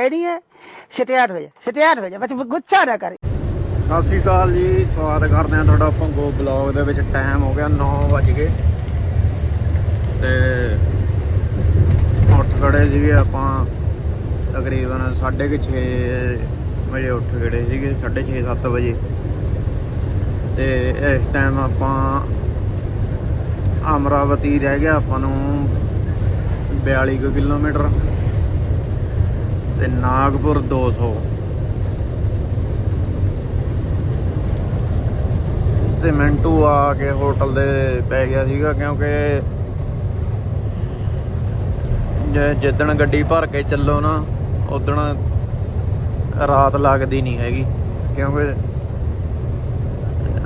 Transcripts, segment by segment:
Ready ਹੈ? Start ਹੋ ਜਾ ਸਟਾਰਟ ਹੋ ਜਾ ਬਸ ਗੁੱਸਾ ਨਾ ਕਰ। ਸਤਿ ਸ਼੍ਰੀ ਅਕਾਲ ਜੀ, ਸਵਾਗਤ ਕਰਦੇ ਹਾਂ ਤੁਹਾਡਾ ਭੰਗੋ ਬਲੌਗ ਦੇ ਵਿੱਚ। ਟਾਈਮ ਹੋ ਗਿਆ 9 ਵਜ ਗਏ। ਤੇ ਉੱਠ ਖੜੇ ਸੀਗੇ ਆਪਾਂ ਤਕਰੀਬਨ 6:30 ਵਜੇ ਉੱਠ ਖੜੇ ਸੀਗੇ 6:30 7 ਵਜੇ। ਤੇ ਇਸ ਟਾਈਮ ਆਪਾਂ ਅਮਰਾਵਤੀ ਰਹਿ ਗਿਆ ਆਪਾਂ ਨੂੰ 42 ਕਿਲੋਮੀਟਰ। ਤੇ ਨਾਗਪੁਰ 200 ਤੇ ਮਿੰਟੂ ਆ ਕੇ ਹੋਟਲ ਦੇ ਪੈ ਗਿਆ ਸੀਗਾ ਕਿਉਂਕਿ ਜਿੱਦਣ ਗੱਡੀ ਭਰ ਕੇ ਚੱਲੋ ਨਾ ਉਦਣ ਰਾਤ ਲੱਗਦੀ ਨਹੀਂ ਹੈਗੀ। ਕਿਉਂਕਿ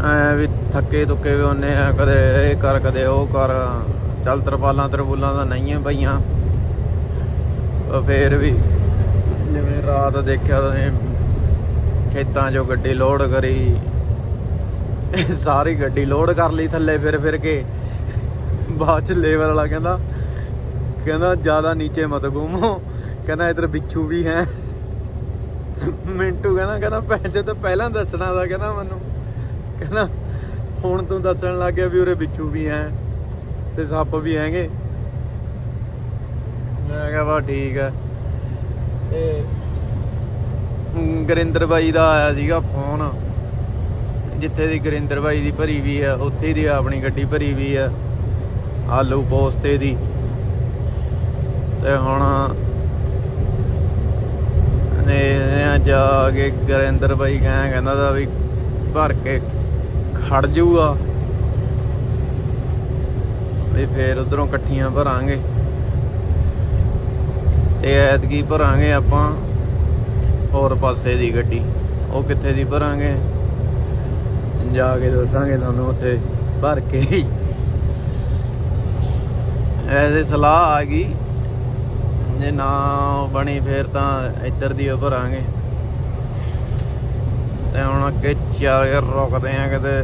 ਐ ਵੀ ਥੱਕੇ ਤੁੱਕੇ ਵੀ ਹੁੰਨੇ ਆ, ਕਦੇ ਇਹ ਕਰ, ਕਦੇ ਉਹ ਕਰ। ਚੱਲ ਤਰਪਾਲਾਂ ਤਰਪੂਲਾਂ ਤਾਂ ਨਹੀਂ ਪਈਆਂ। ਉਹ ਫੇਰ ਵੀ ਜਿਵੇਂ ਰਾਤ ਦੇਖਿਆ ਤੁਸੀਂ ਖੇਤਾਂ 'ਚੋਂ ਗੱਡੀ ਲੋਡ ਕਰੀ। ਸਾਰੀ ਗੱਡੀ ਲੋਡ ਕਰ ਲਈ ਥੱਲੇ ਫਿਰ ਫਿਰ ਕੇ। ਬਾਅਦ ਚ ਲੇਵਰ ਵਾਲਾ ਕਹਿੰਦਾ ਕਹਿੰਦਾ ਜ਼ਿਆਦਾ ਨੀਚੇ ਮਤ ਘੁੰਮੋ। ਕਹਿੰਦਾ ਇਧਰ ਬਿੱਛੂ ਵੀ ਹੈ। ਮਿੰਟੂ ਕਹਿੰਦਾ ਕਹਿੰਦਾ ਪੈਸੇ ਤਾਂ ਪਹਿਲਾਂ ਦੱਸਣਾ ਦਾ ਕਹਿੰਦਾ ਮੈਨੂੰ। ਕਹਿੰਦਾ, ਹੁਣ ਤੂੰ ਦੱਸਣ ਲੱਗ ਗਿਆ ਵੀ ਉਰੇ ਬਿੱਛੂ ਵੀ ਹੈ ਤੇ ਸੱਪ ਵੀ ਹੈਗੇ। ਮੈਂ ਕਿਹਾ ਵਾ ਠੀਕ ਹੈ। ਤੇ ਅਮ, ਬਾਈ ਦਾ ਆਇਆ ਸੀਗਾ ਫੋਨ। ਜਿੱਥੇ ਦੀ ਗੁਰਿੰਦਰ ਬਾਈ ਦੀ ਭਰੀ ਵੀ ਆ ਉੱਥੇ ਦੀ ਆਪਣੀ ਗੱਡੀ ਭਰੀ ਵੀ ਆ ਆਲੂ ਪੋਸਤੇ ਦੀ। ਤੇ ਹੁਣ ਨੇ ਜਾ ਕੇ ਗਰਿੰਦਰ ਬਾਈ ਕਹਿ ਕਹਿੰਦਾ ਦਾ ਵੀ ਭਰ ਕੇ ਖੜ ਜਾਊਗਾ ਵੀ ਫੇਰ ਉਧਰੋਂ ਇਕੱਠੀਆਂ ਭਰਾਂਗੇ। ਤੇ ਐਤਕੀ ਭਰਾਂਗੇ ਆਪਾਂ ਹੋਰ ਪਾਸੇ ਦੀ ਗੱਡੀ। ਉਹ ਕਿੱਥੇ ਦੀ ਭਰਾਂਗੇ? ਜਾ ਕੇ ਦੱਸਾਂਗੇ ਤੁਹਾਨੂੰ ਉੱਥੇ ਭਰ ਕੇ। ਹੀ ਐਸੇ ਸਲਾਹ ਆ ਗਈ। ਜੇ ਨਾ ਬਣੀ ਫੇਰ ਤਾਂ ਇੱਧਰ ਦੀ ਓ ਭਰਾਂਗੇ। ਤੇ ਹੁਣ ਅੱਗੇ ਚੱਲ ਕੇ ਰੁਕਦੇ ਆ ਕਿਤੇ।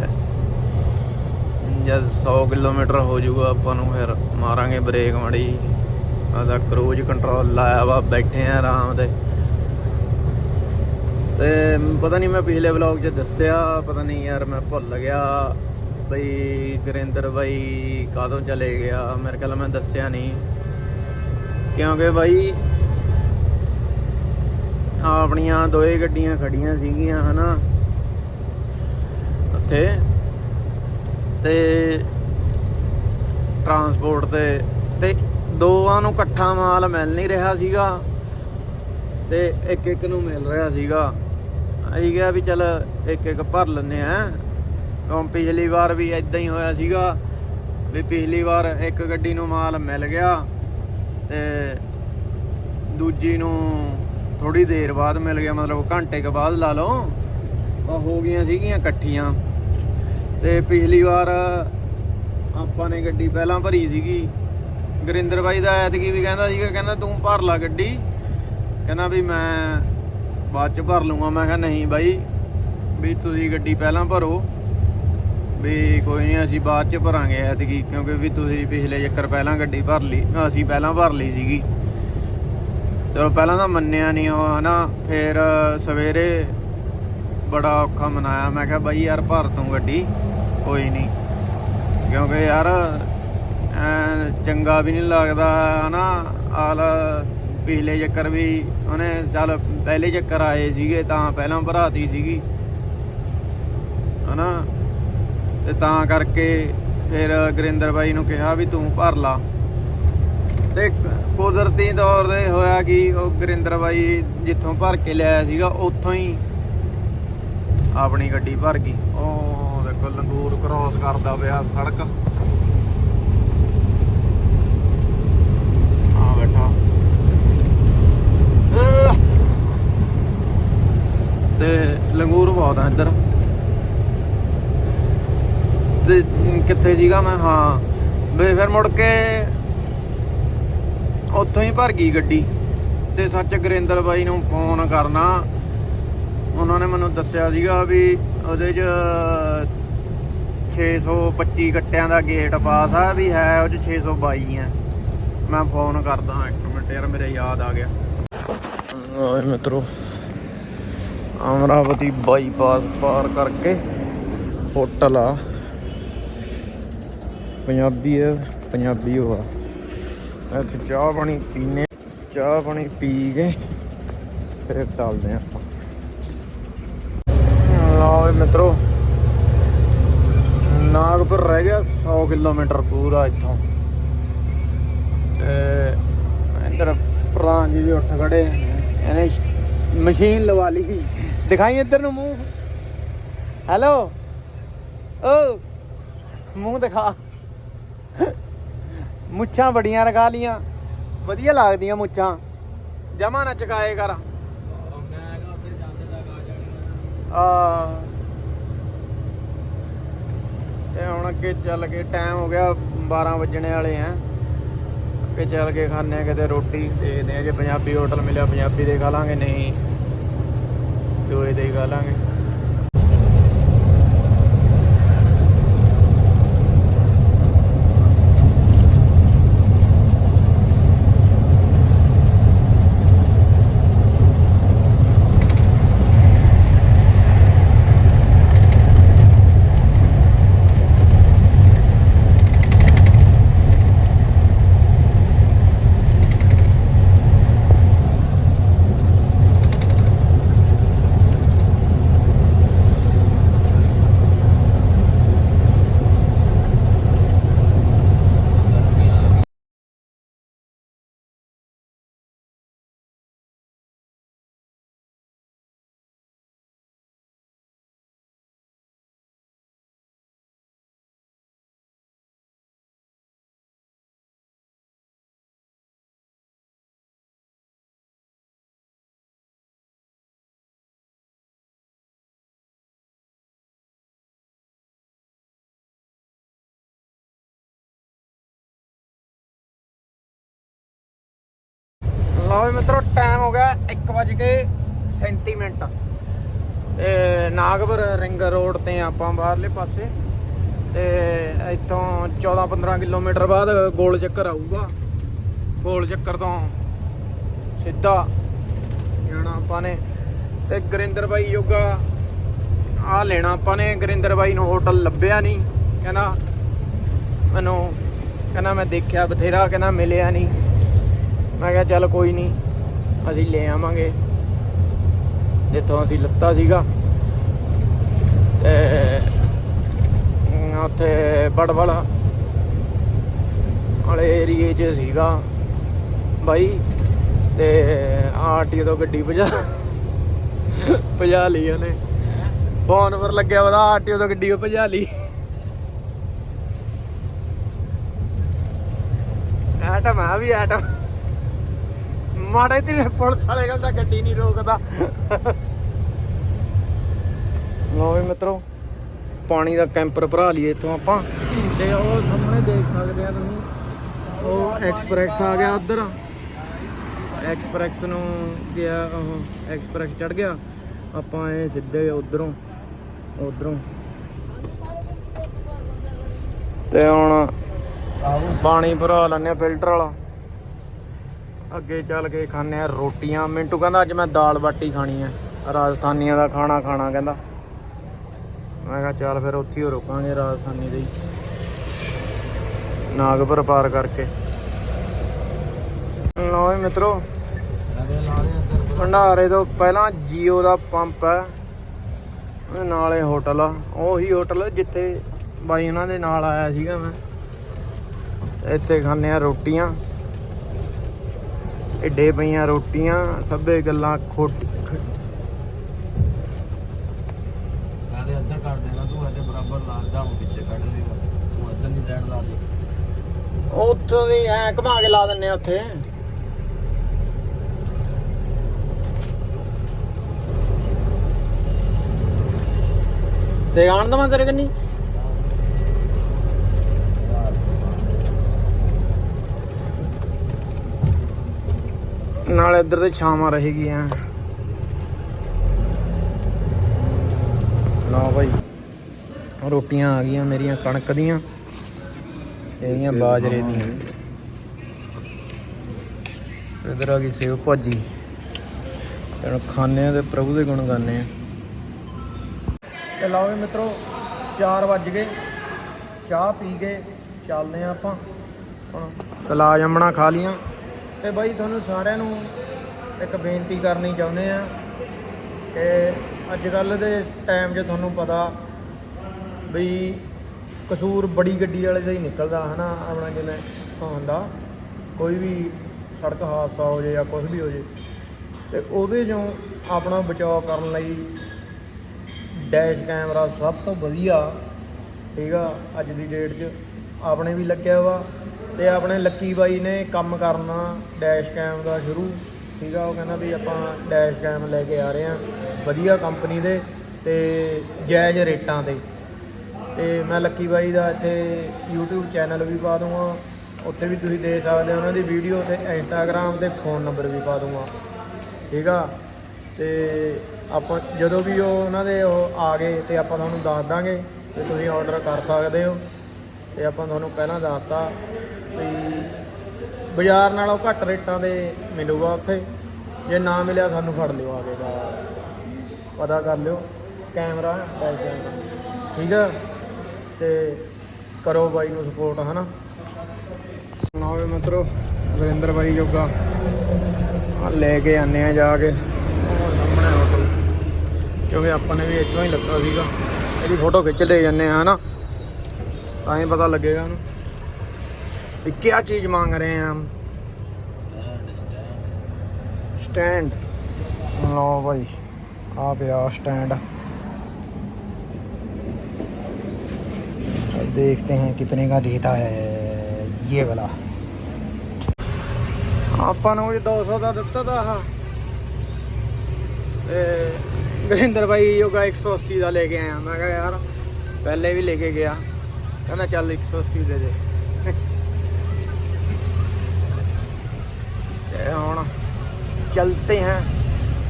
ਜਦ 100 ਕਿਲੋਮੀਟਰ ਹੋ ਜਾਊਗਾ ਆਪਾਂ ਨੂੰ ਫਿਰ ਮਾਰਾਂਗੇ ਬ੍ਰੇਕ ਮੜੀ। ਆਦਾ ਕਰੂਜ਼ ਕੰਟਰੋਲ ਲਾਇਆ ਵਾ, ਬੈਠੇ ਆ ਆਰਾਮ ਦੇ। ਤੇ ਪਤਾ ਨਹੀਂ ਮੈਂ ਪਿਛਲੇ ਵਲੌਗ 'ਚ ਦੱਸਿਆ, ਪਤਾ ਨਹੀਂ ਯਾਰ ਮੈਂ ਭੁੱਲ ਗਿਆ ਬਈ ਗੁਰਿੰਦਰ ਬਾਈ ਕਾਦੋਂ ਚਲੇ ਗਿਆ, ਮੇਰੇ ਖਿਆਲ ਮੈਂ ਦੱਸਿਆ ਨਹੀਂ ਕਿਉਂਕਿ ਬਾਈ ਆਪਣੀਆਂ ਦੋਏ ਗੱਡੀਆਂ ਖੜੀਆਂ ਸੀਗੀਆਂ, ਹਨਾ। ਉੱਥੇ। ਤੇ ਟਰਾਂਸਪੋਰਟ ਤੇ ਤੇ ਦੋਵਾਂ ਨੂੰ ਇਕੱਠਾ ਮਾਲ ਮਿਲ ਨਹੀਂ ਰਿਹਾ ਸੀਗਾ ਤੇ ਇੱਕ ਇੱਕ ਨੂੰ ਮਿਲ ਰਿਹਾ ਸੀਗਾ। ਅਸੀਂ ਕਿਹਾ ਵੀ ਚੱਲ ਇੱਕ ਇੱਕ ਭਰ ਲੈਨੇ ਆ। ਹੁਣ ਪਿਛਲੀ ਵਾਰ ਵੀ ਇਦਾਂ ਹੀ ਹੋਇਆ ਸੀਗਾ ਵੀ ਪਿਛਲੀ ਵਾਰ ਇੱਕ ਗੱਡੀ ਨੂੰ ਮਾਲ ਮਿਲ ਗਿਆ ਤੇ ਦੂਜੀ ਨੂੰ ਥੋੜੀ ਦੇਰ ਬਾਅਦ ਮਿਲ ਗਿਆ, ਮਤਲਬ ਘੰਟੇ ਕੁ ਬਾਅਦ ਲਾ ਲਓ। ਉਹ ਹੋ ਗਈਆਂ ਸੀਗੀਆਂ ਇਕੱਠੀਆਂ। ਤੇ ਪਿਛਲੀ ਵਾਰ ਆਪਾਂ ਨੇ ਗੱਡੀ ਪਹਿਲਾਂ ਭਰੀ ਸੀਗੀ। ਗੁਰਿੰਦਰ ਬਾਈ ਦਾ ਐਤਕੀ ਵੀ ਕਹਿੰਦਾ ਸੀਗਾ, ਕਹਿੰਦਾ ਤੂੰ ਭਰ ਲਾ ਗੱਡੀ। ਕਹਿੰਦਾ ਵੀ ਮੈਂ ਬਾਅਦ ਚ ਭਰ ਲੂੰਗਾ ਮੈਂ ਕਿਹਾ ਨਹੀਂ ਬਾਈ, ਵੀ ਤੁਸੀਂ ਗੱਡੀ ਪਹਿਲਾਂ ਭਰੋ। ਵੀ ਕੋਈ ਨਹੀਂ, ਅਸੀਂ ਬਾਅਦ ਚ ਭਰਾਂਗੇ ਐਤਕੀ, ਕਿਉਂਕਿ ਵੀ ਤੁਸੀਂ ਪਿਛਲੇ ਚੱਕਰ ਪਹਿਲਾਂ ਗੱਡੀ ਭਰ ਲਈ, ਅਸੀਂ ਪਹਿਲਾਂ ਭਰ ਲਈ ਸੀਗੀ। ਚਲੋ ਪਹਿਲਾਂ ਤਾਂ ਮੰਨਿਆ ਨਹੀਂ ਉਹ, ਹਨਾ। ਫਿਰ ਸਵੇਰੇ ਬੜਾ ਔਖਾ ਮਨਾਇਆ। ਮੈਂ ਕਿਹਾ ਬਾਈ ਯਾਰ ਭਰ ਤੂੰ ਗੱਡੀ, ਕੋਈ ਨਹੀਂ ਕਿਉਂਕਿ ਯਾਰ ਚੰਗਾ ਵੀ ਨਹੀਂ ਲੱਗਦਾ, ਹਨਾ? ਆਲ ਪਿਛਲੇ ਚੱਕਰ ਵੀ, ਉਹਨੇ ਚੱਲ ਪਹਿਲੇ ਚੱਕਰ ਆਏ ਸੀਗੇ, ਤਾਂ ਪਹਿਲਾਂ ਭਰਾਤੀ ਸੀਗੀ, ਹਨਾ? ਤੇ ਤਾਂ ਕਰਕੇ ਫਿਰ ਗੁਰਿੰਦਰ ਬਾਈ ਨੂੰ ਕਿਹਾ ਵੀ ਤੂੰ ਭਰ ਲਾ। ਤੇ ਕੁਦਰਤੀ ਤੌਰ ਤੇ ਹੋਇਆ ਕਿ, ਉਹ ਗਰਿੰਦਰ ਬਾਈ ਜਿੱਥੋਂ ਭਰ ਕੇ ਲਿਆਇਆ ਸੀਗਾ, ਉੱਥੋਂ ਹੀ ਆਪਣੀ ਗੱਡੀ ਭਰ ਗਈ। ਉਹ ਦੇਖੋ, ਲੰਗੂਰ ਕ੍ਰਾਸ ਕਰਦਾ ਪਿਆ ਸੜਕ ਆ ਬੈਠਾ ਅਹ। ਤੇ ਲੰਗੂਰ ਬਹੁਤ ਆ ਇੱਧਰ। ਤੇ ਕਿੱਥੇ ਸੀਗਾ ਮੈਂ? ਹਾਂ। ਵੇ ਫਿਰ ਮੁੜ ਕੇ ਉੱਥੋਂ ਹੀ ਭਰ ਗਈ ਗੱਡੀ। ਤੇ ਸੱਚ ਗੁਰਿੰਦਰ ਬਾਈ ਨੂੰ ਫੋਨ ਕਰਨਾ। ਉਹਨਾਂ ਨੇ ਮੈਨੂੰ ਦੱਸਿਆ ਸੀਗਾ ਵੀ ਉਹਦੇ 'ਚ 625 ਗੱਟਿਆਂ ਦਾ ਗੇਟ ਪਾਸ ਆ ਵੀ ਹੈ ਉਹ 'ਚ 622 ਆ। ਮੈਂ ਫੋਨ ਕਰਦਾ ਇੱਕ ਮਿੰਟ ਯਾਰ, ਮੇਰੇ ਯਾਦ ਆ ਗਿਆ। ਆਏ ਮਿੱਤਰੋ ਅਮਰਾਵਤੀ ਬਾਈਪਾਸ ਪਾਰ ਕਰਕੇ ਹੋਟਲ ਆ। ਪੰਜਾਬੀ ਹੈ ਪੰਜਾਬੀ ਹੋਆ। ਇੱਥੇ ਚਾਹ ਪਾਣੀ ਪੀਨੇ, ਚਾਹ ਪਾਣੀ ਪੀ ਕੇ ਫਿਰ ਚੱਲਦੇ ਆਂ ਆਪਾਂ। ਲਓ ਮਿੱਤਰੋ, ਨਾਗਪੁਰ ਰਹਿ ਗਿਆ 100 ਕਿਲੋਮੀਟਰ ਪੂਰਾ ਇੱਥੋਂ। ਤੇ ਇੱਧਰ ਪ੍ਰਧਾਨ ਜੀ ਵੀ ਉੱਠ ਖੜੇ ਇਹਨੇ ਮਸ਼ੀਨ ਲਵਾ ਲਈ। ਦਿਖਾਈ ਇੱਧਰ ਨੂੰ ਮੂੰਹ। ਹੈਲੋ ਓ, ਮੂੰਹ ਦਿਖਾ। ਮੁੱਛਾਂ ਬੜੀਆਂ ਰਖਾ ਲੀਆਂ। ਵਧੀਆ ਲੱਗਦੀਆਂ ਮੁੱਛਾਂ। ਜਮਾ ਨਾ ਚਕਾਏ ਕਰ। ਆ। ਤੇ ਹੁਣ ਅੱਗੇ ਚੱਲ ਕੇ ਟਾਈਮ ਹੋ ਗਿਆ 12 ਵੱਜਣੇ ਵਾਲੇ ਆ। ਅੱਗੇ ਚੱਲ ਕੇ ਖਾਣੇ ਕਿਤੇ ਰੋਟੀ, ਦੇਖਦੇ ਆ ਜੇ ਪੰਜਾਬੀ ਹੋਟਲ ਮਿਲਿਆ ਪੰਜਾਬੀ ਦੇ ਖਾ ਲਾਂਗੇ, ਨਹੀਂ। ਦੋਏ ਦੇ ਹੀ ਖਾ ਲਾਂਗੇ। ਲਓ ਵੀ ਮਿੱਤਰੋ ਟਾਈਮ ਹੋ ਗਿਆ 1:37 ਮਿੰਟ। ਤੇ ਨਾਗਪੁਰ ਰਿੰਗ ਰੋਡ ਤੇ ਆਪਾਂ ਬਾਹਰਲੇ ਪਾਸੇ। ਤੇ ਇੱਥੋਂ 14-15 ਕਿਲੋਮੀਟਰ ਬਾਅਦ ਗੋਲ ਚੱਕਰ ਆਊਗਾ। ਗੋਲ ਚੱਕਰ ਤੋਂ ਸਿੱਧਾ ਜਾਣਾ ਆਪਾਂ ਨੇ। ਤੇ ਗਰਿੰਦਰ ਬਾਈ ਯੋਗਾ ਆ ਲੈਣਾ ਆਪਾਂ ਨੇ। ਗਰਿੰਦਰ ਬਾਈ ਨੂੰ ਹੋਟਲ ਲੱਭਿਆ ਨਹੀਂ। ਕਹਿੰਦਾ, ਮੈਨੂੰ, ਕਹਿੰਦਾ ਮੈਂ ਦੇਖਿਆ ਬਥੇਰਾ, ਕਹਿੰਦਾ ਮਿਲਿਆ ਨਹੀਂ। ਮੈਂ ਕਿਹਾ ਚੱਲ ਕੋਈ ਨਹੀਂ ਅਸੀਂ ਲੈ ਆਵਾਂਗੇ। ਜਿੱਥੋਂ ਅਸੀਂ ਲੱਤਾ ਸੀਗਾ। ਤੇ ਉੱਥੇ ਬੜਬੜ ਵਾਲੇ ਏਰੀਏ 'ਚ ਸੀਗਾ। ਬਾਈ, ਤੇ ਆਰਟੀ ਤੋਂ ਗੱਡੀ ਭਜਾ ਭਜਾ ਲਈ ਉਹਨੇ। ਫੋਨ ਪਰ ਲੱਗਿਆ ਪਤਾ ਆਰਟੀ ਤੋਂ ਗੱਡੀ ਭਜਾ ਲਈ। ਐਟਮ ਆ ਵੀ ਐਟਮ। ਮਾੜੇ ਤੇ ਪੁਲਿਸ ਵਾਲੇ ਤਾਂ ਗੱਡੀ ਨਹੀਂ ਰੋਕਦਾ। ਲੋ ਵੀ ਮਿੱਤਰੋ ਪਾਣੀ ਦਾ ਕੈਂਪਰ ਭਰਾ ਲਈਏ ਇੱਥੋਂ ਆਪਾਂ। ਤੇ ਉਹ ਸਾਹਮਣੇ ਦੇਖ ਸਕਦੇ ਆ ਤੁਸੀਂ। ਉਹ ਐਕਸਪ੍ਰੈਸ ਆ ਗਿਆ ਉਧਰ। ਐਕਸਪ੍ਰੈਸ ਨੂੰ ਗਿਆ ਉਹ ਐਕਸਪ੍ਰੈਸ ਚੜ ਗਿਆ। ਆਪਾਂ ਇਹ ਸਿੱਧੇ ਉਧਰੋਂ ਉਧਰੋਂ। ਤੇ ਹੁਣ ਪਾਣੀ ਭਰਾ ਲੈਣੇ ਫਿਲਟਰ ਵਾਲਾ। ਅੱਗੇ ਚੱਲ ਕੇ ਖਾਣੇ ਆ ਰੋਟੀਆਂ। ਮਿੰਟੂ ਕਹਿੰਦਾ, ਅੱਜ ਮੈਂ ਦਾਲ ਬਾਟੀ ਖਾਣੀ ਹੈ ਰਾਜਸਥਾਨੀਆਂ ਦਾ ਖਾਣਾ ਖਾਣਾ ਕਹਿੰਦਾ। ਮੈਂ ਕਿਹਾ, ਚੱਲ ਫਿਰ ਉੱਥੇ ਹੀ ਰੁਕਾਂਗੇ ਰਾਜਸਥਾਨੀ ਦੇ ਹੀ। ਨਾਗਪੁਰ ਪਾਰ ਕਰਕੇ। ਲਓ ਮਿੱਤਰੋ, ਭੰਡਾਰੇ ਤੋਂ ਪਹਿਲਾਂ ਜੀਓ ਦਾ ਪੰਪ ਹੈ। ਨਾਲੇ ਹੋਟਲ ਆ। ਉਹੀ ਹੋਟਲ ਜਿੱਥੇ ਬਾਈ ਉਹਨਾਂ ਦੇ ਨਾਲ ਆਇਆ ਸੀਗਾ ਮੈਂ। ਇੱਥੇ ਖਾਂਦੇ ਆ ਰੋਟੀਆਂ। ਏਡੇ ਪਈਆਂ ਰੋਟੀਆਂ ਸਭੇ ਗੱਲਾਂ ਖੋਟ ਨਾਲੇ ਅੱਧਰ ਕਰ ਦੇਣਾ ਤੂੰ ਇਹਦੇ ਬਰਾਬਰ ਲਾ ਜਾ ਉਹ ਪਿੱਛੇ ਕੱਢ ਲੇਗਾ ਤੂੰ ਅੱਧਰ ਨਹੀਂ ਸਾਈਡ ਲਾ ਦੇ ਉੱਥੋਂ ਦੀ ਐ ਘੁਮਾ ਕੇ ਲਾ ਦਿੰਨੇ ਆ ਉੱਥੇ। ਤੇ ਆਣ ਦਵਾਂ ਤੇਰੇ ਕੰਨੀ? ਨਾਲ ਇੱਧਰ ਤੇ ਛਾਵਾਂ ਰਹੇਗੀਆਂ। ਲਓ ਭਾਈ ਰੋਟੀਆਂ ਆ ਗਈਆਂ ਮੇਰੀਆਂ ਕਣਕ ਦੀਆਂ, ਇਹਦੀਆਂ ਬਾਜਰੇ ਦੀਆਂ। ਇਧਰ ਆ ਗਈ ਸੇਵ ਭਾਜੀ। ਤੇ ਹੁਣ ਖਾਣੇ ਆ ਤੇ ਪ੍ਰਭੂ ਦੇ ਗੁਣ ਗਾਉਂਦੇ ਆ ਤੇ ਲਓ ਵੀ ਮਿੱਤਰੋ 4 ਵੱਜ ਗਏ। ਚਾਹ ਪੀ ਕੇ ਚੱਲਦੇ ਆ ਆਪਾਂ। ਹੁਣ ਕਲਾ ਜੰਮਣਾ ਖਾ ਲੀਆਂ ਤੇ ਬਾਈ ਤੁਹਾਨੂੰ ਸਾਰਿਆਂ ਨੂੰ ਇੱਕ ਬੇਨਤੀ ਕਰਨੀ ਚਾਹੁੰਦੇ ਆ ਕਿ ਅੱਜ ਕੱਲ ਦੇ ਟਾਈਮ 'ਚ ਤੁਹਾਨੂੰ ਪਤਾ ਵੀ ਕਸੂਰ ਬੜੀ ਗੱਡੀ ਵਾਲੇ ਦਾ ਹੀ ਨਿਕਲਦਾ ਹਨਾ, ਆਪਣਾ ਜਿਵੇਂ ਹੁੰਦਾ ਕੋਈ ਵੀ ਸੜਕ ਹਾਦਸਾ ਹੋ ਜੇ ਜਾਂ ਕੁਝ ਵੀ ਹੋ ਜੇ, ਤੇ ਉਹਦੇ ਚੋਂ ਆਪਣਾ ਬਚਾਅ ਕਰਨ ਲਈ ਡੈਸ਼ ਕੈਮਰਾ ਸਭ ਤੋਂ ਵਧੀਆ, ਠੀਕ ਆ, ਅੱਜ ਦੀ ਡੇਟ 'ਚ, ਆਪਣੇ ਵੀ ਲੱਗਿਆ ਵਾ ਤੇ ਆਪਣੇ ਲੱਕੀ ਬਾਈ ਨੇ ਕੰਮ ਕਰਨਾ ਡੈਸ਼ ਕੈਮ ਦਾ ਸ਼ੁਰੂ, ਠੀਕ ਆ, ਉਹ ਕਹਿੰਦਾ ਵੀ ਆਪਾਂ ਡੈਸ਼ ਕੈਮ ਲੈ ਕੇ ਆ ਰਹੇ ਆ ਵਧੀਆ ਕੰਪਨੀ ਦੇ ਤੇ ਜਾਇਜ਼ ਰੇਟਾਂ ਤੇ। ਤੇ ਮੈਂ ਲੱਕੀ ਬਾਈ ਦਾ ਇੱਥੇ YouTube ਚੈਨਲ ਵੀ ਪਾ ਦੂੰਗਾ ਉੱਥੇ ਵੀ ਤੁਸੀਂ ਦੇਖ ਸਕਦੇ ਹੋ ਉਹਨਾਂ ਦੀ ਵੀਡੀਓ ਤੇ Instagram ਤੇ ਫੋਨ ਨੰਬਰ ਵੀ ਪਾ ਦੂੰਗਾ ਠੀਕ ਆ। ਤੇ ਆਪਾਂ ਜਦੋਂ ਵੀ ਉਹ ਉਹਨਾਂ ਦੇ ਉਹ ਆ ਗਏ ਤੇ ਆਪਾਂ ਤੁਹਾਨੂੰ ਦੱਸ ਦਾਂਗੇ ਤੇ ਤੁਸੀਂ ਆਰਡਰ ਕਰ ਸਕਦੇ ਹੋ। ਤੇ ਆਪਾਂ ਤੁਹਾਨੂੰ ਪਹਿਲਾਂ ਦੱਸਤਾ ਵੀ ਬਾਜ਼ਾਰ ਨਾਲੋਂ ਘੱਟ ਰੇਟਾਂ ਦੇ ਮਿਲੂਗਾ ਉੱਥੇ। ਜੇ ਨਾ ਮਿਲਿਆ ਸਾਨੂੰ ਫੜ ਲਿਓ ਆ ਕੇ ਦਾ ਪਤਾ ਕਰ ਲਿਓ, ਕੈਮਰਾ ਬੈਕ ਕੈਮਰਾ ਠੀਕ ਆ? ਤੇ ਕਰੋ ਬਾਈ ਨੂੰ ਸਪੋਰਟ ਹਨਾ? ਸੁਣਾਓ ਮਿੱਤਰੋ ਵਰਿੰਦਰ ਬਾਈ ਜੋਗਾ। ਲੈ ਕੇ ਆਨੇ ਆ ਜਾ ਕੇ। ਸਾਹਮਣੇ ਹੋਟਲ ਕਿਉਂਕਿ ਆਪਾਂ ਨੇ ਵੀ ਇੱਥੋਂ ਹੀ ਲੱਗਾ ਸੀਗਾ। ਇਹਦੀ ਫੋਟੋ ਖਿੱਚ ਲੈ ਜੰਨੇ ਆ, ਹਨਾ? ਤਾਂ ਹੀ ਪਤਾ ਲੱਗੇਗਾ ਉਹਨੂੰ। ਵੀ ਕੀ ਚੀਜ਼ ਮੰਗ ਰਹੇ ਆ ਹਮ स्टैंड लो भाई आ पिया स्टैंड अब देखते हैं कितने का देता है ये वाला ਆਪਾਂ ਨੂੰ ਜੀ 200 ਦਾ ਦਿੱਤਾ ਤਾ ਆਹ ਤੇ ਗੁਰਿੰਦਰ ਭਾਈ ਯੋਗਾ 180 ਦਾ ਲੈ ਕੇ ਆਇਆ ਮੈਂ ਕਿਹਾ ਯਾਰ ਪਹਿਲੇ ਵੀ ਲੈ ਕੇ ਗਿਆ ਕਹਿੰਦਾ ਚੱਲ 180 ਦੇ ਦੇ ਚਲਤੇ हैं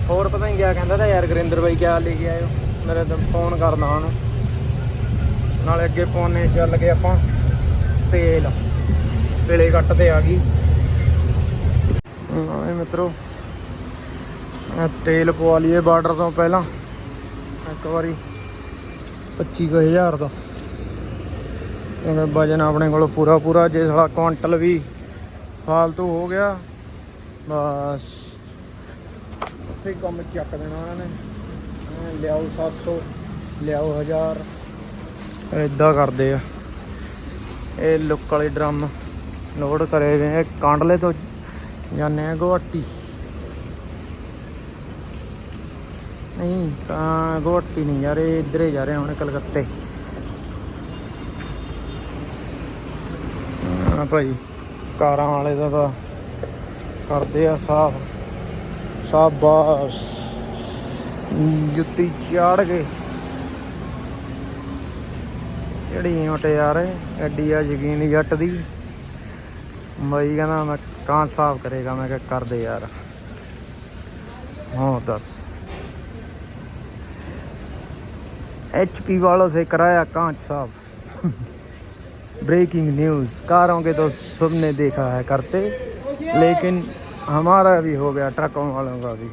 ਹੋਰ ਪਤਾ ਨਹੀਂ ਕਿਆ ਕਹਿੰਦਾ ਤਾਂ ਯਾਰ ਗੁਰਿੰਦਰ ਬਾਈ ਕਿਆ ਲੈ ਕੇ ਆਇਓ ਮੇਰੇ ਤਾਂ ਫੋਨ ਕਰਦਾ ਉਹਨੂੰ। ਨਾਲੇ ਅੱਗੇ ਪੌਨੇ ਚੱਲ ਗਏ ਆਪਾਂ। ਤੇਲ। ਵੇਲੇ ਕੱਟ ਤੇ ਆ ਗਈ। ਹਾਂ ਮਿੱਤਰੋ ਤੇਲ ਪਵਾ ਲਈਏ ਬਾਰਡਰ ਤੋਂ ਪਹਿਲਾਂ। ਇੱਕ ਵਾਰੀ 25000 ਦਾ। ਕਿਉਂਕਿ ਵਜਨ ਆਪਣੇ ਕੋਲ ਪੂਰਾ ਪੂਰਾ ਜੇ ਸਾਲਾ ਕੁਆਂਟਲ ਵੀ ਫਾਲਤੂ ਹੋ ਗਿਆ, ਬਸ। ਉੱਥੇ ਹੀ ਕੰਮ ਚੱਕ ਦੇਣਾ ਉਹਨਾਂ ਨੇ। ਐਂ ਲਿਆਓ 700 ਲਿਆਓ 1000 ਇਦਾਂ ਕਰਦੇ ਆ। ਇਹ ਲੁੱਕ ਵਾਲੇ ਡਰਮ ਲੋਡ ਕਰੇ ਹੋਏ ਕਾਂਡਲੇ ਤੋਂ ਜਾਂਦੇ ਆ ਗੁਹਾਟੀ। ਨਹੀਂ, ਤਾਂ ਗੁਹਾਟੀ ਨਹੀਂ ਯਾਰ ਇਹ ਇੱਧਰ ਜਾ ਰਹੇ ਹੁਣ ਕਲਕੱਤੇ। ਹਾਂ ਭਾਈ, ਕਾਰਾਂ ਵਾਲੇ ਦਾ ਤਾਂ ਕਰਦੇ ਆ ਸਾਫ਼। ਸ਼ਾਬਾਸ਼ ਜੁੱਤੀ ਚਾੜ ਕੇ ਕਿਹੜੀ ਓਟ ਯਾਰ ਐਡੀ ਆ ਯਕੀਨ ਜੱਟ ਦੀ ਬਾਈ ਕਹਿੰਦਾ ਮੈਂ ਕਾਂ ਸਾਫ ਕਰੇਗਾ ਮੈਂ ਕਿਹਾ ਕਰ ਦੇ ਯਾਰ ਹਾਂ ਦੱਸ एचपी वालों से कराया कांच साफ ब्रेकिंग न्यूज़ कारों के तो सबने देखा है करते लेकिन हमारा भी हो गया ट्रकों वालों का भी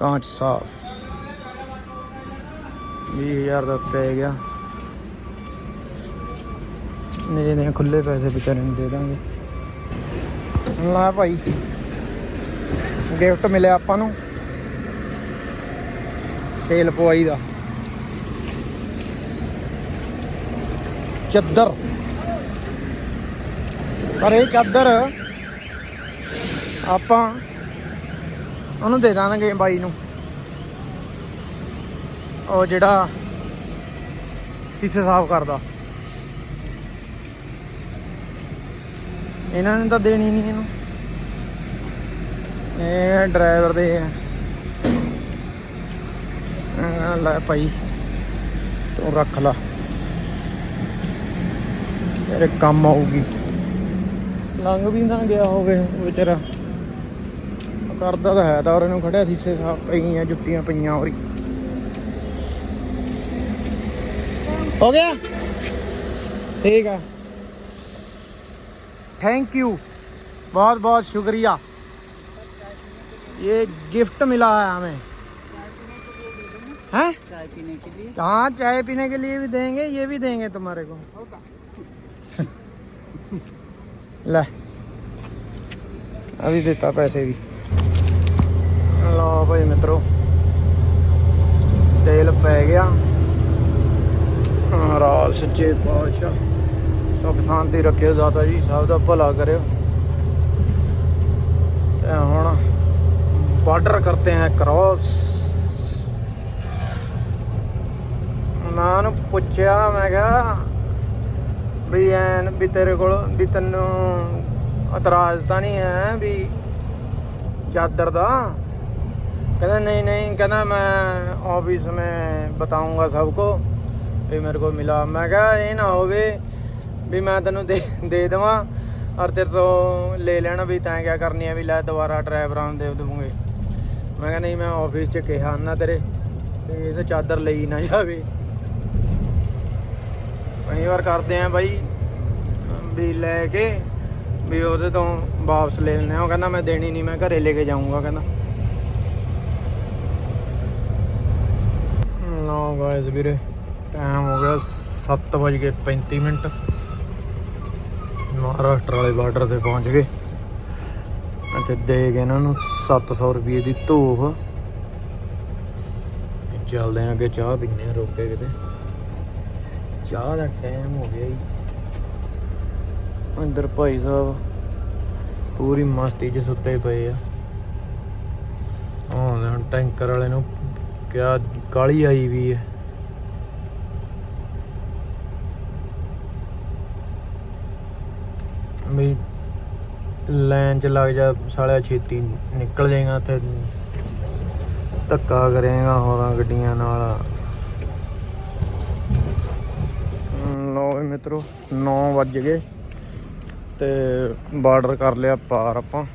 कांच साफ बीस हजार का पै गया नहीं नहीं खुले पैसे बेचारे ਨੂੰ ਦੇ ਦਾਂਗੇ ਲਾ ਭਾਈ ਗਿਫਟ ਮਿਲਿਆ ਆਪਾਂ ਨੂੰ ਤੇਲ ਪਵਾਈ ਦਾ ਚੱਦਰ ਪਰ ਇਹ ਚਾਦਰ ਆਪਾਂ ਉਹਨੂੰ ਦੇ ਦਾਂਗੇ ਬਾਈ ਨੂੰ। ਉਹ ਜਿਹੜਾ ਸ਼ੀਸ਼ੇ ਸਾਫ਼ ਕਰਦਾ। ਇਹਨਾਂ ਨੇ ਤਾਂ ਦੇਣੀ ਨਹੀਂ ਇਹਨੂੰ। ਇਹ ਡਰਾਈਵਰ ਦੇ ਲੈ ਭਾਈ, ਤੂੰ ਰੱਖ ਲਾ। ਤੇਰੇ ਕੰਮ ਆਊਗੀ। ਲੰਘ ਵੀ ਨਾ ਗਿਆ ਹੋਵੇ ਵਿਚਾਰਾ। ਕਰਦਾ ਤਾਂ ਹੈ ਤਾਂ ਔਰ ਇਹਨੂੰ ਖੜਿਆ ਸੀਸੇ ਸਾਫ ਪਈਆਂ ਜੁੱਤੀਆਂ ਪਈਆਂ ਔਰੀ ਹੋ ਗਿਆ ਠੀਕ ਆ ਥੈਂਕ ਯੂ ਬਹੁਤ ਬਹੁਤ ਸ਼ੁਕਰੀਆ ये गिफ्ट मिला है हमें हैं चाय पीने के लिए हाँ चाय पीने के लिए भी देंगे ये भी देंगे तुम्हारे को ले अभी देता पैसे भी ਲਓ ਭਾਈ ਮਿੱਤਰੋ। ਤੇਲ ਪੈ ਗਿਆ। ਰਾਜ ਸੱਚੇ ਪਾਤਸ਼ਾਹ। ਸੁਖ ਸ਼ਾਂਤੀ ਰੱਖਿਓ ਦਾਤਾ ਜੀ, ਸਭ ਦਾ ਭਲਾ ਕਰਿਓ। ਤੇ ਹੁਣ ਬਾਰਡਰ ਕਰਤੇ ਹੈ ਕ੍ਰਾਸ ਮੈਂ ਉਹਨੂੰ ਪੁੱਛਿਆ, ਮੈਂ ਕਿਹਾ ਵੀ ਐਨ ਵੀ ਤੇਰੇ ਕੋਲ ਵੀ ਤੈਨੂੰ ਇਤਰਾਜ਼ ਤਾਂ ਨਹੀਂ ਹੈ ਵੀ ਚਾਦਰ ਦਾ? कहना नहीं नहीं कहना मैं ऑफिस में बताऊंगा सबको ਵੀ ਮੇਰੇ ਕੋਲ ਮਿਲਾ ਮੈਂ ਕਿਹਾ ਇਹ ਨਾ ਹੋਵੇ ਵੀ ਮੈਂ ਤੈਨੂੰ ਦੇ ਦੇ ਦੇਵਾਂ ਔਰ ਤੇਰੇ ਤੋਂ ਲੈ ਲੈਣਾ ਵੀ ਤੈਂ ਕਿਆ ਕਰਨੀ ਹੈ ਵੀ ਲੈ ਦੁਬਾਰਾ ਡਰਾਈਵਰਾਂ ਨੂੰ ਦੇ ਦਵਾਂਗੇ ਮੈਂ ਕਿਹਾ ਨਹੀਂ ਮੈਂ ਆਫਿਸ 'ਚ ਕਿਹਾ ਨਾ ਤੇਰੇ ਵੀ ਇਹ ਤਾਂ ਚਾਦਰ ਲਈ ਨਾ ਜਾਵੇ ਕਈ ਵਾਰ ਕਰਦੇ ਆ ਬਾਈ ਵੀ ਲੈ ਕੇ ਵੀ ਉਹਦੇ ਤੋਂ ਵਾਪਸ ਲੈ ਲੈਣੇ ਉਹ ਕਹਿੰਦਾ ਮੈਂ ਦੇਣੀ ਨਹੀਂ ਮੈਂ ਘਰੇ ਲੈ ਕੇ ਜਾਊਂਗਾ ਕਹਿੰਦਾ ਲਓ ਗਾਇਸ ਵੀਰੇ ਟਾਈਮ ਹੋ ਗਿਆ 7:35 ਮਿੰਟ। ਮਹਾਰਾਸ਼ਟਰ ਵਾਲੇ ਬਾਰਡਰ ਤੇ ਪਹੁੰਚ ਗਏ। ਅਤੇ ਦੇ ਗਏ ਇਹਨਾਂ ਨੂੰ 700 ਰੁਪਏ ਦੀ ਧੂਫ। ਚੱਲਦੇ ਆਂ ਅੱਗੇ ਚਾਹ ਪੀਣੇ ਆ ਰੋਕ ਕਿਤੇ। ਚਾਹ ਦਾ ਟਾਈਮ ਹੋ ਗਿਆ ਜੀ। ਅੰਦਰ ਭਾਈ ਸਾਹਿਬ ਪੂਰੀ ਮਸਤੀ 'ਚ ਸੁੱਤੇ ਪਏ ਆ। ਆਉਂਦੇ ਹੁਣ ਟੈਂਕਰ ਵਾਲੇ ਨੂੰ ਕਿਆ ਕਾਲੀ ਆਈ ਵੀ ਹੈ। ਵੀ ਲਾਈਨ ਚ ਲੱਗ ਜਾ ਸਾਲਿਆ ਛੇਤੀ ਨਿਕਲ ਜਾਏਗਾ ਤੇ ਧੱਕਾ ਕਰੇਗਾ ਹੋਰਾਂ ਗੱਡੀਆਂ ਨਾਲ। ਹਮ, ਲਓ ਮਿੱਤਰੋ 9 ਵੱਜ ਗਏ ਤੇ ਬਾਰਡਰ ਕਰ ਲਿਆ ਪਾਰ ਆਪਾਂ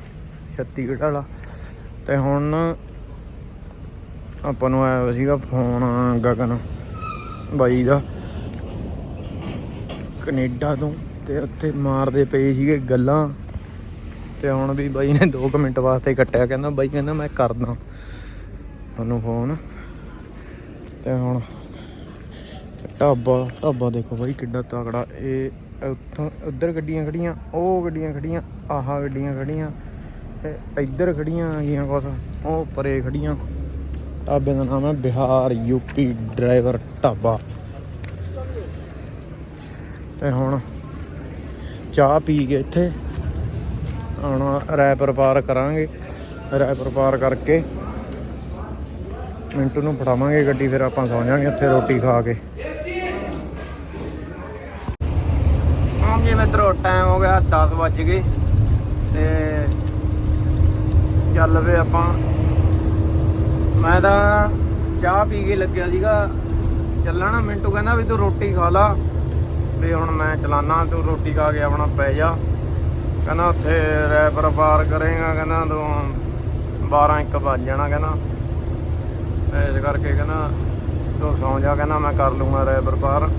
ਛੱਤੀਗੜ੍ਹ ਵਾਲਾ। ਤੇ ਹੁਣ ਆਪਾਂ ਨੂੰ ਆਇਆ ਸੀਗਾ ਫੋਨ ਗਗਨ ਬਾਈ ਦਾ। ਕੈਨੇਡਾ ਤੋਂ ਤੇ ਉੱਥੇ ਮਾਰਦੇ ਪਏ ਸੀਗੇ ਗੱਲਾਂ। ਤੇ ਹੁਣ ਵੀ ਬਾਈ ਨੇ 2 ਮਿੰਟ ਵਾਸਤੇ ਕੱਟਿਆ। ਕਹਿੰਦਾ, ਬਾਈ ਕਹਿੰਦਾ, ਮੈਂ ਕਰਦਾ। ਤੁਹਾਨੂੰ ਫੋਨ। ਤੇ ਹੁਣ ਢਾਬਾ ਢਾਬਾ ਦੇਖੋ ਬਾਈ ਕਿੱਡਾ ਤਕੜਾ। ਇਹ ਉੱਥੋਂ ਉੱਧਰ ਗੱਡੀਆਂ ਖੜੀਆਂ, ਉਹ ਗੱਡੀਆਂ ਖੜੀਆਂ, ਆਹ ਗੱਡੀਆਂ ਖੜੀਆਂ, ਤੇ ਇੱਧਰ ਖੜੀਆਂ ਆ ਗਈਆਂ ਕੁਛ, ਉਹ ਪਰੇ ਖੜੀਆਂ। ਢਾਬੇ ਦਾ ਨਾਮ ਹੈ। Bihar UP driver Dhaba. ਤੇ ਹੁਣ ਚਾਹ ਪੀ ਕੇ ਇੱਥੇ ਹੁਣ ਰੈਪਰ ਪਾਰ ਕਰਾਂਗੇ। ਰੈਪਰ ਪਾਰ ਕਰਕੇ ਮਿੰਟੂ ਨੂੰ ਫੜਾਵਾਂਗੇ ਗੱਡੀ, ਫਿਰ ਆਪਾਂ ਸੌਂ ਜਾਾਂਗੇ ਉੱਥੇ ਰੋਟੀ ਖਾ ਕੇ। ਹਾਂਜੀ ਮਿੱਤਰੋ ਟਾਈਮ ਹੋ ਗਿਆ 10 ਵੱਜ ਗਏ ਤੇ ਚੱਲ ਵੇ ਆਪਾਂ ਮੈਂ ਤਾਂ ਚਾਹ ਪੀ ਕੇ ਲੱਗਿਆ ਸੀਗਾ। ਚੱਲਣਾ ਮਿੰਟੂ ਕਹਿੰਦਾ ਵੀ ਤੂੰ ਰੋਟੀ ਖਾ ਲਾ। ਵੀ ਹੁਣ ਮੈਂ ਚਲਾਨਾ, ਤੂੰ ਰੋਟੀ ਖਾ ਕੇ ਆਪਣਾ ਪੈ ਜਾ। ਕਹਿੰਦਾ ਉੱਥੇ ਰੈਪਰ ਪਾਰ ਕਰੇਗਾ, ਕਹਿੰਦਾ ਤੂੰ 12 1 ਵੱਜ ਜਾਣਾ ਕਹਿੰਦਾ। ਇਸ ਕਰਕੇ ਕਹਿੰਦਾ ਤੂੰ ਸੌਂ ਜਾ, ਕਹਿੰਦਾ ਮੈਂ ਕਰ ਲੂੰਗਾ ਰੈਪਰ ਪਾਰ।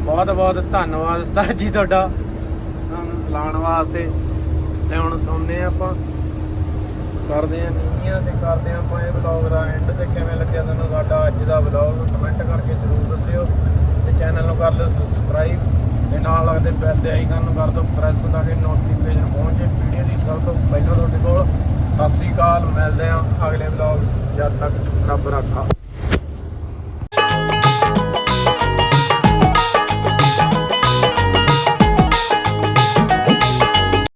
ਬਹੁਤ ਬਹੁਤ ਧੰਨਵਾਦ ਉਸਤਾਦ ਜੀ ਤੁਹਾਡਾ। ਤੁਹਾਨੂੰ ਸਲਾਉਣ ਵਾਸਤੇ। ਤੇ ਹੁਣ ਸੌਂਦੇ ਹਾਂ ਆਪਾਂ। ਕਰਦੇ ਆ ਨੀਵੀਆਂ ਤੇ ਕਰਦੇ ਆ, ਆਪਾਂ ਇਹ ਵਲੌਗ ਦਾ ਐਂਡ ਤੇ ਕਿਵੇਂ ਲੱਗਿਆ ਤੁਹਾਨੂੰ ਸਾਡਾ ਅੱਜ ਦਾ ਵਲੌਗ ਕਮੈਂਟ ਕਰਕੇ ਜ਼ਰੂਰ ਦੱਸਿਓ ਤੇ ਚੈਨਲ ਨੂੰ ਕਰ ਲਿਓ ਸਬਸਕ੍ਰਾਈਬ ਤੇ ਨਾਲ ਲੱਗਦੇ ਬੈਲ ਦੇ ਆਈਕਨ ਨੂੰ ਕਰ ਦਿਓ ਪ੍ਰੈਸ ਤਾਂ ਕਿ ਨੋਟੀਫਿਕੇਸ਼ਨ ਪਹੁੰਚੇ ਵੀਡੀਓ ਦੀ ਸਭ ਤੋਂ ਪਹਿਲਾਂ ਤੁਹਾਡੇ ਕੋਲ। ਸਤਿ ਸ੍ਰੀ ਅਕਾਲ, ਮਿਲਦੇ ਆ ਅਗਲੇ ਵਲੌਗ ਜਦ ਤੱਕ ਰੱਬ ਰੱਖਾ।